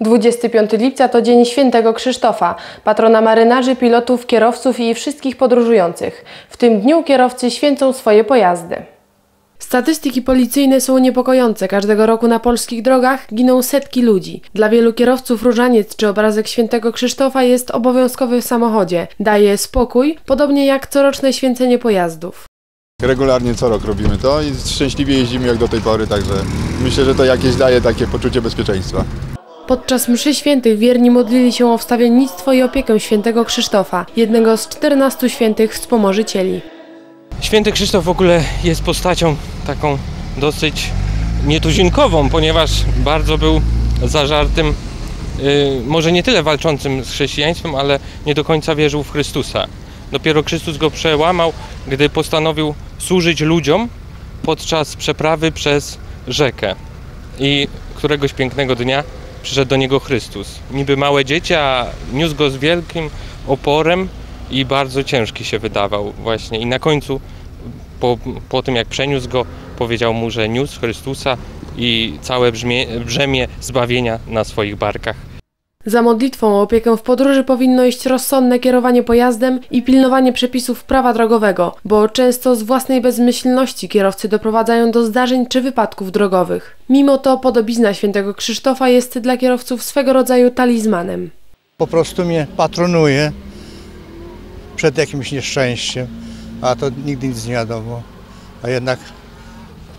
25 lipca to Dzień Świętego Krzysztofa, patrona marynarzy, pilotów, kierowców i wszystkich podróżujących. W tym dniu kierowcy święcą swoje pojazdy. Statystyki policyjne są niepokojące. Każdego roku na polskich drogach giną setki ludzi. Dla wielu kierowców różaniec czy obrazek świętego Krzysztofa jest obowiązkowy w samochodzie. Daje spokój, podobnie jak coroczne święcenie pojazdów. Regularnie co rok robimy to i szczęśliwie jeździmy jak do tej pory, także myślę, że to jakieś daje takie poczucie bezpieczeństwa. Podczas mszy świętych wierni modlili się o wstawiennictwo i opiekę świętego Krzysztofa, jednego z 14 świętych wspomożycieli. Święty Krzysztof w ogóle jest postacią taką dosyć nietuzinkową, ponieważ bardzo był zażartym, y, może nie tyle walczącym z chrześcijaństwem, ale nie do końca wierzył w Chrystusa. Dopiero Chrystus go przełamał, gdy postanowił służyć ludziom podczas przeprawy przez rzekę. I któregoś pięknego dnia przyszedł do niego Chrystus. Niby małe dziecię, a niósł go z wielkim oporem i bardzo ciężki się wydawał właśnie. I na końcu, po, po tym jak przeniósł go, powiedział mu, że niósł Chrystusa i całe brzmie, brzemię zbawienia na swoich barkach. Za modlitwą o opiekę w podróży powinno iść rozsądne kierowanie pojazdem i pilnowanie przepisów prawa drogowego, bo często z własnej bezmyślności kierowcy doprowadzają do zdarzeń czy wypadków drogowych. Mimo to podobizna świętego Krzysztofa jest dla kierowców swego rodzaju talizmanem. po prostu mnie patronuje przed jakimś nieszczęściem, a to nigdy nic nie wiadomo. A jednak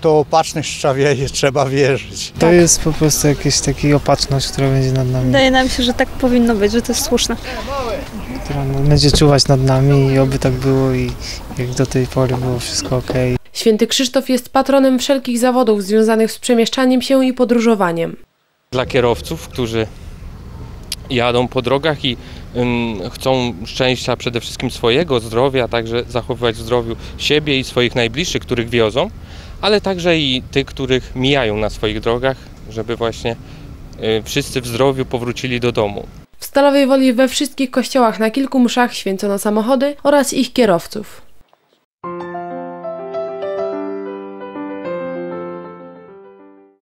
w tą opatrzność trzeba wierzyć, trzeba wierzyć. To jest po prostu jakaś taka opatrzność, która będzie nad nami, Wydaje nam się, że tak powinno być, że to jest słuszne. która no, będzie czuwać nad nami i oby tak było i jak do tej pory było wszystko ok. Święty Krzysztof jest patronem wszelkich zawodów związanych z przemieszczaniem się i podróżowaniem. Dla kierowców, którzy jadą po drogach i ym, chcą szczęścia przede wszystkim swojego zdrowia, także zachowywać w zdrowiu siebie i swoich najbliższych, których wiozą, ale także i tych, których mijają na swoich drogach, żeby właśnie y, wszyscy w zdrowiu powrócili do domu. W Stalowej Woli we wszystkich kościołach na kilku mszach święcono samochody oraz ich kierowców.